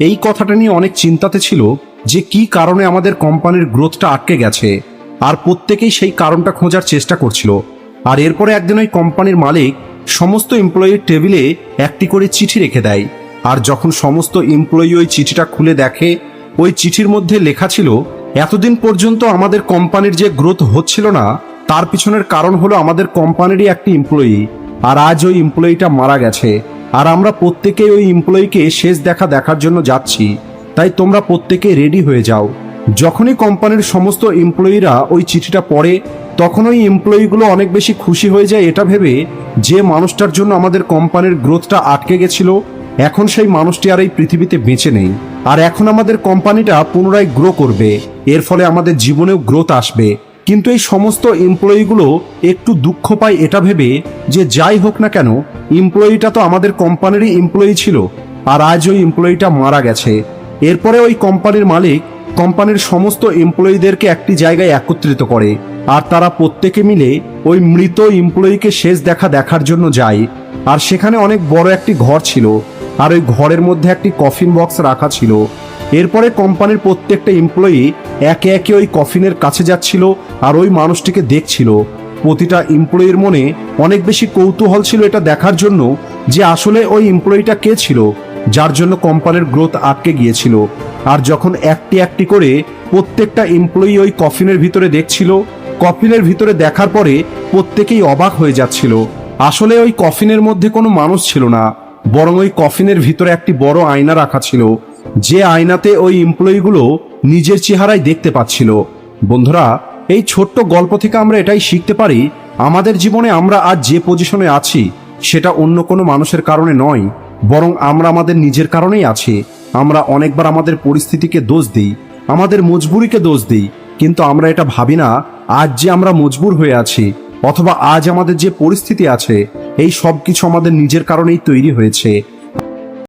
এই কথাটা নিয়ে অনেক চিন্তাতে ছিল যে কি কারণে আমাদের কোম্পানির গ্রোথটা আটকে গেছে আর প্রত্যেকেই সেই কারণটা খোঁজার চেষ্টা করছিল। আর এরপরে একদিন ওই কোম্পানির মালিক সমস্ত এমপ্লয়ির টেবিলে একটি করে চিঠি রেখে দেয়। আর যখন সমস্ত এমপ্লয়ি ওই চিঠিটা খুলে দেখে, ওই চিঠির মধ্যে লেখা ছিল, এতদিন পর্যন্ত আমাদের কোম্পানির যে গ্রোথ হচ্ছিল না, তার পিছনের কারণ হলো আমাদের কোম্পানিরই একটি এমপ্লয়ি আর আজ ওই এমপ্লয়িটা মারা গেছে। আর আমরা প্রত্যেকেই ওই এমপ্লয়িকে শেষ দেখা দেখার জন্য যাচ্ছি। তাই তোমরা প্রত্যেকে রেডি হয়ে যাও। যখনই কোম্পানির সমস্ত এমপ্লয়িরা ওই চিঠিটা পড়ে, তখন ওই এমপ্লয়িগুলো অনেক বেশি খুশি হয়ে যায় এটা ভেবে যে মানুষটার জন্য আমাদের কোম্পানির গ্রোথটা আটকে গেছিল, এখন সেই মানুষটি আর এই পৃথিবীতে বেঁচে নেই। আর এখন আমাদের কোম্পানিটা পুনরায় গ্রো করবে, এর ফলে আমাদের জীবনেও গ্রোথ আসবে। কিন্তু এই সমস্ত এমপ্লয়িগুলো একটু দুঃখ পায় এটা ভেবে যে যাই হোক না কেন এমপ্লয়িটা তো আমাদের কোম্পানিরই এমপ্লয়ি ছিল, আর আজ ওই এমপ্লয়িটা মারা গেছে। এরপরে ওই কোম্পানির মালিক কোম্পানির সমস্ত এমপ্লয়িদেরকে একটি জায়গায় একত্রিত করে, আর তারা প্রত্যেকে মিলে ওই মৃত এমপ্লয়িকে শেষ দেখা দেখার জন্য যায়। আর সেখানে অনেক বড় একটি ঘর ছিল, আর ওই ঘরের মধ্যে একটি কফিন বক্স রাখা ছিল। এরপরে কোম্পানির প্রত্যেকটা এমপ্লয়ি একে একে ওই কফিনের কাছে যাচ্ছিল, আর ওই মানুষটিকে দেখছিল। প্রতিটা এমপ্লয়ির মনে অনেক বেশি কৌতূহল ছিল এটা দেখার জন্য যে আসলে ওই এমপ্লয়িটা কে ছিল, যার জন্য কোম্পানির গ্রোথ আটকে গিয়েছিল। আর যখন একটি একটি করে প্রত্যেকটা এমপ্লয়ি ওই কফিনের ভিতরে দেখছিল কফিনের ভিতরে দেখার পরে প্রত্যেকেই অবাক হয়ে যাচ্ছিল। আসলে ওই কফিনের মধ্যে কোনো মানুষ ছিল না, বরং ওই কফিনের ভিতরে একটি বড় আয়না রাখা ছিল, যে আয়নাতে ওই এমপ্লয়িগুলো নিজের চেহারায় দেখতে পাচ্ছিল। বন্ধুরা এই ছোট্ট গল্প থেকে আমরা এটাই শিখতে পারি, আমাদের জীবনে আমরা আজ যে পজিশনে আছি, সেটা অন্য কোনো মানুষের কারণে নয়, বরং আমরা আমাদের নিজের কারণেই আছি। আমরা অনেকবার আমাদের পরিস্থিতিকে দোষ দিই, আমাদের মজবুরিকে দোষ দিই, কিন্তু আমরা এটা ভাবি না, আজ যে আমরা মজবুর হয়ে আছি, অথবা আজ আমাদের যে পরিস্থিতি আছে, এই সব কিছু আমাদের নিজের কারণেই তৈরি হয়েছে।